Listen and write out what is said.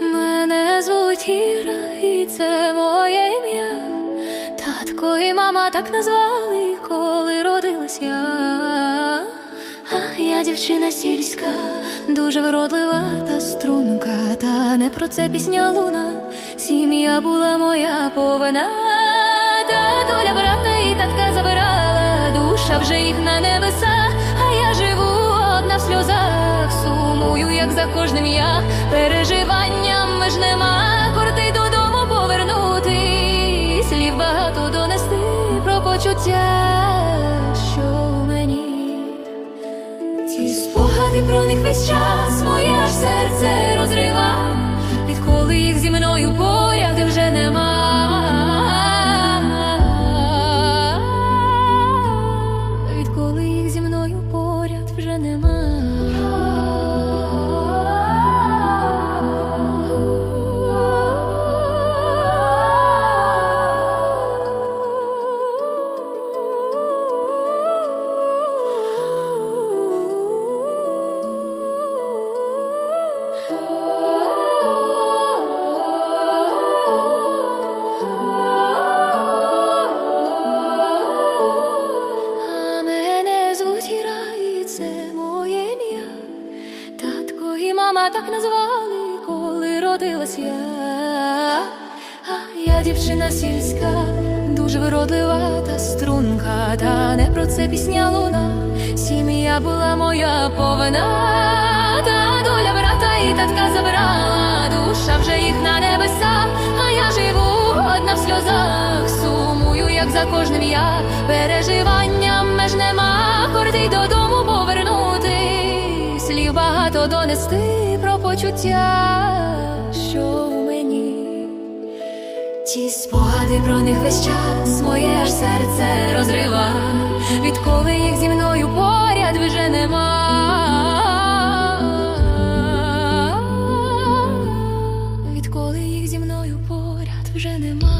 Мене звуть Іра, і це моє ім'я, татко і мама так назвали, коли родилась я. А я дівчина сільська, дуже вродлива та струнка, та не про це пісня луна, сім'я була моя повина, та доля брата і татка забирала, душа вже їх на небеса сльозах, сумую, як за кожним я. Переживанням ж нема, кортий додому повернути, слів багато донести про почуття, що в мені. Ці спогади про них весь час моє ж серце розрива, І мама так назвали, коли родилась я. А я дівчина сільська, дуже вродлива та струнка, та не про це пісня луна. Сім'я була моя повина, та доля брата і татка забрала, душа вже їх на небеса, а я живу одна в сльозах, сумую, як за кожним я переживанням меж нема, гордий додому Донести про почуття, що в мені, ті спогади про них весь час моє ж серце розрива, відколи їх зі мною поряд вже нема, відколи їх зі мною поряд вже нема.